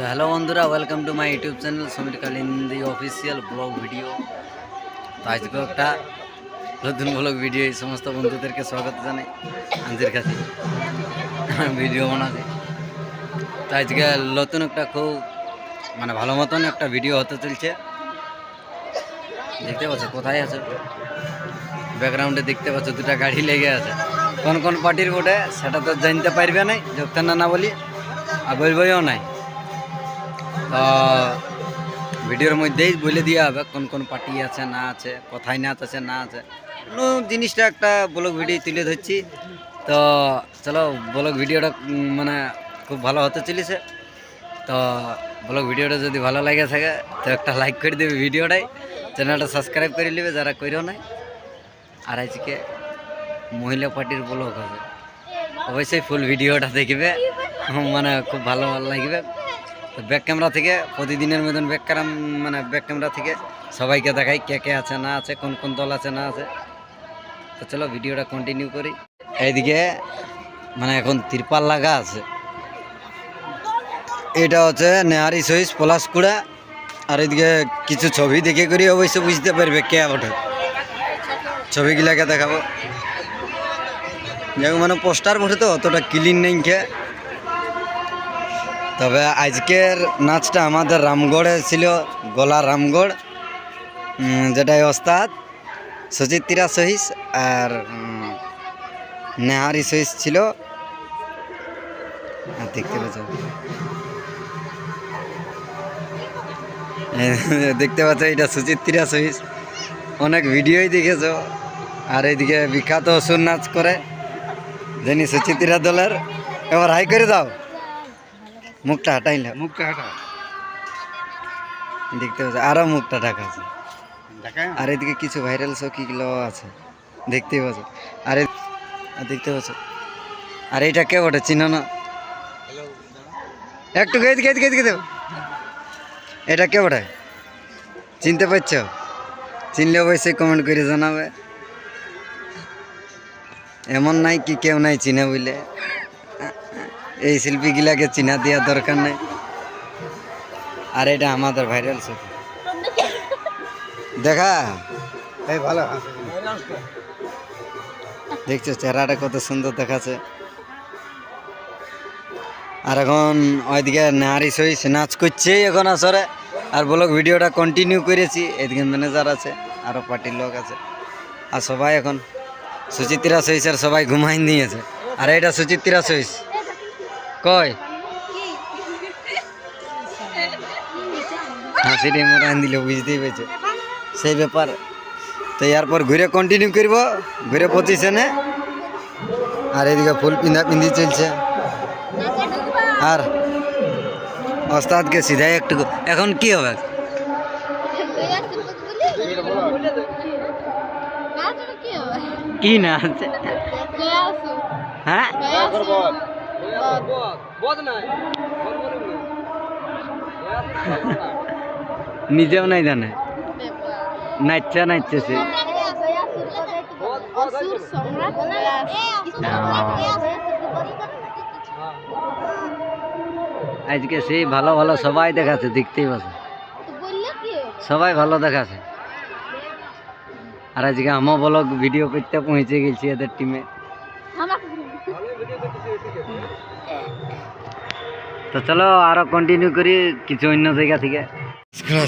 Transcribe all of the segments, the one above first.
তো হ্যালো বন্ধুরা welcome to my YouTube channel Samir Kalindi official vlog video তো আজকে একটা নতুন ব্লগ ভিডিও এই সমস্ত বন্ধুদেরকে স্বাগত জানাই আঞ্জির কাছে। ভিডিও বানাতে তো আজকে নতুন একটা খুব মানে ভালো মতন একটা ভিডিও হতে চলছে। দেখতে পাচ্ছ, কোথায় আছে? ব্যাকগ্রাউন্ডে দেখতে পাচ্ছ, দুটা গাড়ি লেগে আছে। কোন কোন পার্টির বটে সেটা তো জানতে পারবে নাই যোগতে না না বলি, আর বলবইও নাই। ভিডিওর মধ্যেই বলে দেওয়া হবে কোন কোন পার্টি আছে, না আছে কোথায় নাচ আছে, না আছে। কোনো জিনিসটা একটা ব্লগ ভিডিও তুলে ধরছি। তো চলো, ব্লগ ভিডিওটা মানে খুব ভালো হতে চলেছে। তো ব্লগ ভিডিওটা যদি ভালো লাগে থাকে, তো একটা লাইক করে দেবে ভিডিওটাই। চ্যানেলটা সাবস্ক্রাইব করে নেবে যারা করেও নাই। আর আজকে মহিলা পার্টির ব্লগ হবে। অবশ্যই ফুল ভিডিওটা দেখবে। মানে খুব ভালো ভালো লাগবে। তো ব্যাক ক্যামেরা থেকে, প্রতিদিনের মতন ব্যাক ক্যাম মানে ব্যাক ক্যামেরা থেকে সবাইকে দেখাই কে কে আছে, না আছে, কোন কোন দল আছে, না আছে। তো চলো ভিডিওটা কন্টিনিউ করি। এইদিকে মানে এখন তিরপাল লাগা আছে এটা হচ্ছে নেহারি সহিস পলাশকুড়া আর এদিকে কিছু ছবি দেখে করি, অবশ্য বুঝতে পারবে কে ওঠে ছবিগুলাকে দেখাবো। যেমন মানে পোস্টার বসে তো, অতটা ক্লিন নেই খে তবে আজকের নাচটা আমাদের রামগড়ে ছিল, গলা রামগড়। যেটাই ওস্তাদ সুচিত্রা সহিস আর নেহারি সহিস ছিল। দেখতে পাচ্ছ। দেখতে পাচ্ছ, এটা সুচিত্রা সহিস। অনেক ভিডিওই দেখেছ। আর এইদিকে বিখ্যাত সুর নাচ করে জানি সুচিত্রা দলের। এবার হাই করে দাও। মুখটা হাঁটাইলে মুখটা হাঁটা। দেখতে পাচ্ছ আরও মুখটা ঢাকা আছে। আর এদিকে কিছু ভাইরাল সকিগুলো আছে দেখতেই পাচ্ছ। আর দেখতে পাচ্ছ। আর এইটা কে বটে চিনো না? একটু গেদ গেদ গেদ গেদ এটা কে বটে? চিনতে পারছ? চিনলে অবশ্যই কমেন্ট করে জানাবে। এমন নাই কি কেউ নাই চিনে বুঝলে। এই শিল্পীগুলাকে চিনা দেওয়ার দরকার নেই। আর এটা আমাদের ভাইরাল সকি দেখা? এই ভালো। দেখছ চেহারাটা কত সুন্দর দেখাচ্ছে। আর এখন ওইদিকে নারী সহিস নাচ করছে এখন আসরে। আর ব্লগ ভিডিওটা কন্টিনিউ করেছি এদিকে ম্যানেজার আছে আরও পার্টির লোক আছে। আর সবাই এখন সুচিত্রা সহিসের সবাই ঘুমাই নিয়েছে। আর এটা সুচিত্রা সহিস কয়? দিলে বুঝতেই পেরেছে। সেই ব্যাপার। তো এরপর ঘুরে কন্টিনিউ করব ঘুরে পজিশনে আর এদিকে ফুল পিন্ধা পিন্ধি চলছে। আর ওস্তাদকে সিধাই একটু এখন কি হবে? কি? না হ্যাঁ? নিজেও নাই জানে। নাচছে নাচছে সে আজকে সেই ভালো ভালো সবাই দেখাচ্ছে দেখতেই পাচ্ছে। সবাই ভালো দেখাচ্ছে। আর আজকে আমও ব্লগ ভিডিও করতে পৌঁছে গেছি এদের টিমে তো চলো আরও কন্টিনিউ করি কিছু অন্য জায়গা থেকে।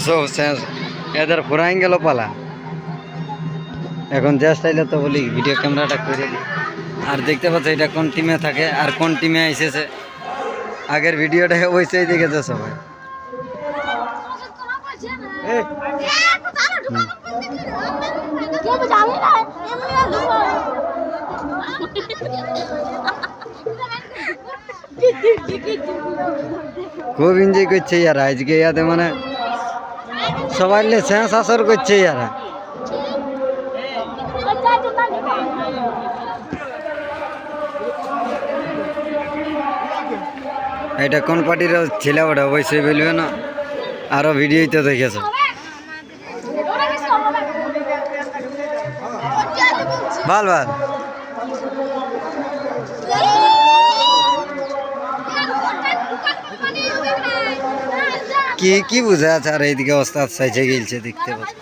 সব শেষ এদের ফুরাই গেল পালা। এখন জাস্ট আইলে তো বলি ভিডিও ক্যামেরাটা করে দিই। আর দেখতে পাচ্ছ এটা কোন টিমে থাকে আর কোন টিমে এসেছে। আগের ভিডিওটা ওইটাই দেখেছে সবাই। খুব এনজয় করছে ইয়ার আজকে ইয়াতে মানে সবাই লে শেষ আসর করছে ইয়ারা। এটা কোন পার্টির ছেলে ওটা অবশ্যই বলবে না। আরও ভিডিওই তো দেখেছ। ভালো ভালো কি কি বুঝা আছে আর এইদিকে ওস্তাদ সাইজে গিলছে দেখতে পাচ্ছ।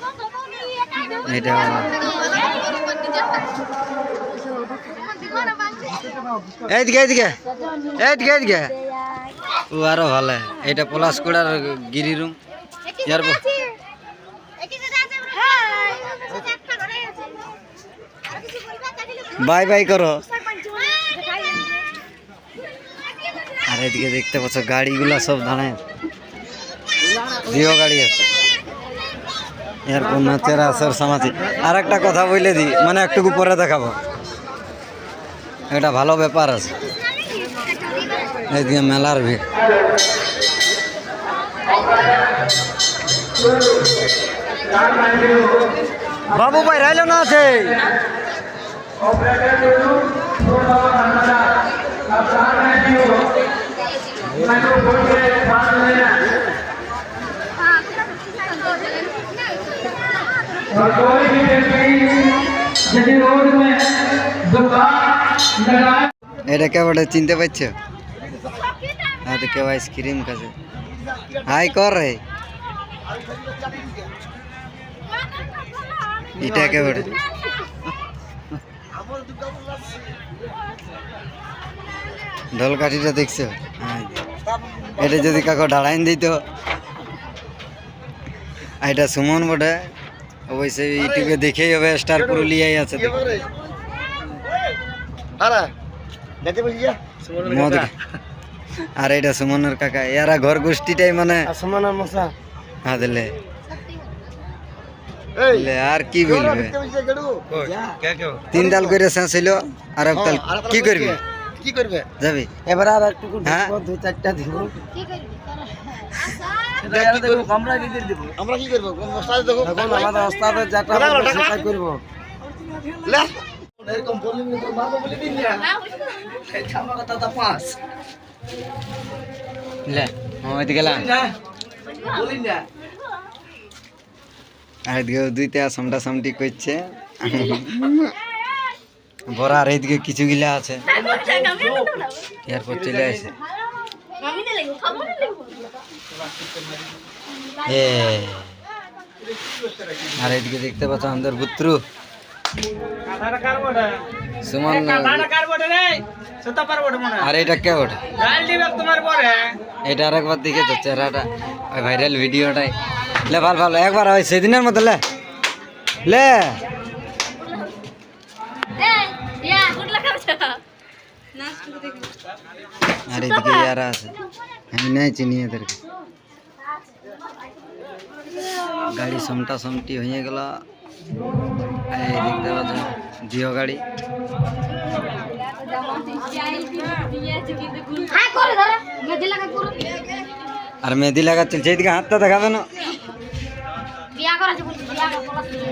এটা এইদিকে এইদিকে। এইদিকে এইদিকে। ও, আরও ভালো। এটা পলাশকুড়ার গিরি রুম। ইয়ার বাই বাই করো। আর এদিকে দেখতে পাচ্ছ, গাড়িগুলো সব দাঁড়ায়। দিও গাড়ি আছে। এরপর নাচের আসর সামাজি। আর একটা কথা বলে দিই মানে একটুকু পরে দেখাবো। এটা ভালো ব্যাপার আছে। এদিকে মেলার ভিড়। বাবু ভাই, রাইল না আছে? এটা কেবল চিনতে পারছ? হ্যাঁ কেউ আইসক্রিম খাচ্ছে। হাই, কর রে। এটা একেবারে ঢোল কাঠিটা দেখছ? হ্যাঁ এটা যদি কাকু দাঁড়াইন দিত। এটা সুমন বটে। অবশ্যই ইউটিউবে দেখেই হবে স্টার পুরুলিয়ায় আছে। আরে এটা সুমনের কাকা এরা ঘর গোষ্ঠীটাই মানে আসমান মশা। হ্যাঁ দিলে। আর কি বলবে? কে কে? তিন তাল করে শেষ হইল আর এক তাল কি করবি? কি করবে? যাবি? এবার আর একটু হ্যাঁ? দুই চারটা দিব আমরা কি করব? ওস্তাদ দেখো? আমাদের ওস্তাদের যেটা বলবে সেটাই এরকম বললি না বলে দিন না। আমার কথা তা পাস। লে ওইদিকে গেলাম বলি না। আর এদিকে দুইটা সামটা সামটি করছে। বড় আর এইদিকে কিছু গিলা আছে। এরপর চলে আসে। আর এদিকে দেখতে পাচ্ছ আমাদের পুত্রু সুমন আর এটা কে এটা আরেকবার দেখে তো চেহারাটা। ওই ভাইরাল ভিডিওটাই। লে ভালো ভালো একবার ওই সেদিনের মতো লে। লে। আর এদিকে ইয়ারা আছে আমি নাই চিনি এদেরকে গাড়ি সমটা সমটি হয়ে গেল এই দেখতে পাচ্ছ জিও গাড়ি আর মেহেদি লাগা চলছে এদিকে হাতটা দেখাবে না বিয়া করা আছে বলছি বিয়া করা পলাশ করে।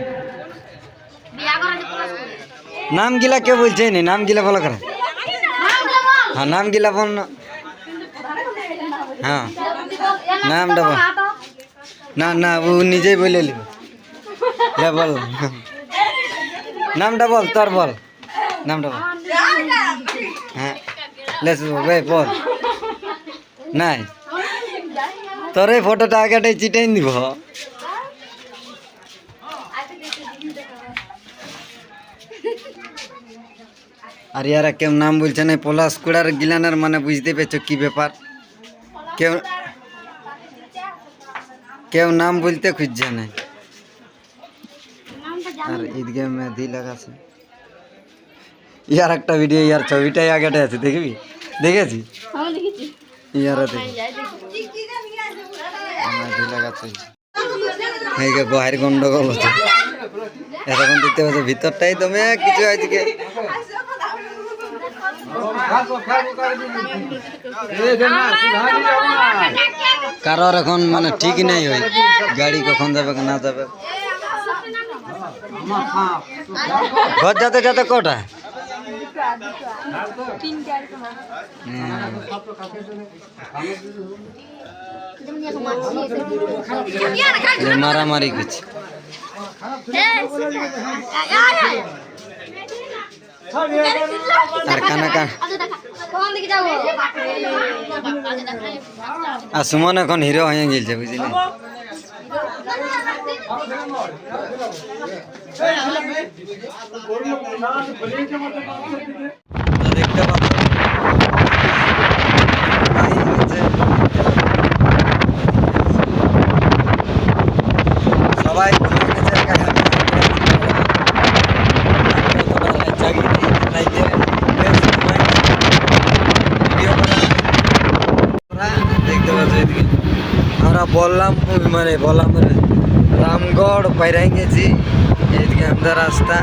বিয়া করা আছে পলাশ করে। নাম গিলা কে বলছে নি নাম গিলা বলো করে নামগুলো বল। হ্যাঁ নাম গিলা বল না। হ্যাঁ। নামটা বল না না, ও নিজেই বলে নিবে বল। নামটা বল, তোর বল। নামটা বল। হ্যাঁ। লে বে, বল। নাই। তোর এই ফটোটা আগেটাই চিটাই দিব। আর ইয়ারা কেউ নাম বলছে না পলাশ কুড়ার গিলানের মানে বুঝতে পেরেছ কি ব্যাপার? কেউ কেউ নাম বলতে খুঁজছে না। আর ঈদগে মেহেদি লাগাছে। ইয়ার একটা ভিডিও ইয়ার ছবিটাই আগেটা আছে দেখবি? দেখেছি আমি দেখেছি। ইয়ারা দেখি মেহেদি লাগাচ্ছে এই যে বাহির গন্ডগোল হচ্ছে। এতক্ষণ দেখতে পাচ্ছ, ভিতরটাই দমে কিছু আজকে কারোর এখন মানে ঠিক নাই হয় গাড়ি কখন যাবে, না যাবে। ঘর যেতে যেতে কটা? মারামারি করছে। আর আচ্ছা সুমন এখন হিরো হয়ে গেছে বুঝলি তো দেখতে পাচ্ছ এই হচ্ছে সবাই ঘুরে গেছে একা একা আমি অতটা রাত জাগিনি, রাইতে বেশ ঘুমাই। ভিডিও করা আমরা দেখতে পাচ্ছ এদিকে আমরা বললাম মানে বললাম রামগড় বাইরে গেছি এদিকে আমাদের রাস্তা।